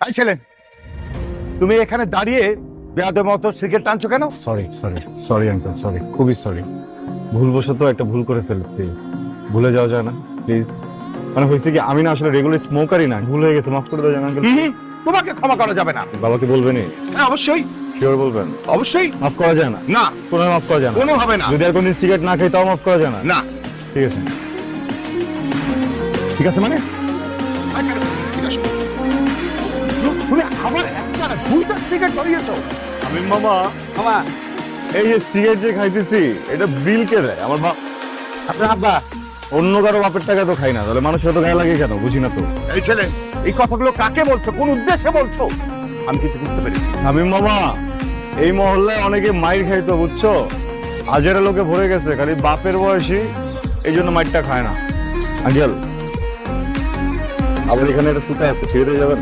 এই ছেলে তুমি এখানে দাঁড়িয়ে বেয়াদের মতো সিগারেট টানছো কেন? Sorry sorry sorry uncle sorry খুবই সরি ভুলবশত একটা ভুল করে ফেলেছি। ভুলে যাওয়া যায় না প্লিজ মানে হয়েছে কি আমি না আসলে রেগুলার স্মোকারই না ভুল হয়ে গেছে মাফ করে দেওয়া যায় আঙ্কেল তোমাকে ক্ষমা করা যাবে না। বাবাকে বলবেনই হ্যাঁ অবশ্যই। শিওর বলবেন। অবশ্যই। মাফ করা যায় না? না। কোনো মাফ করা যায় না? কোনো হবে না। যদি আর কোনদিন সিগারেট না খাই তাও মাফ করা যায় না? না। ঠিক আছে ঠিক আছে মানে? তুমি আবার একটা না, দুইটা সিগারেট ধরিয়েছো আমি মামা মামা। এই যে সিগারেট যে খাইতেছি এটা বিল কে দেয়। আমার বাপ আপনার আব্বা? অন্য কারও বাপের টাকা তো খাই না তাহলে মানুষের তো গায়ে লাগে কেন? বুঝি না তো। এই ছেলে এই কথাগুলো কাকে বলছো? কোন উদ্দেশ্যে বলছো? আমি কিন্তু বুঝতে পেরেছি। হাবিব মামা এই মহল্লায় অনেকে মাইর খাইতো বুঝছ? হাজারে লোকে ভরে গেছে খালি বাপের বয়সী এই জন্য মাইরটা খায় না। আঙ্কেল আবার এখানে একটা সুতা আছে ছেড়ে দিয়ে যাবেন?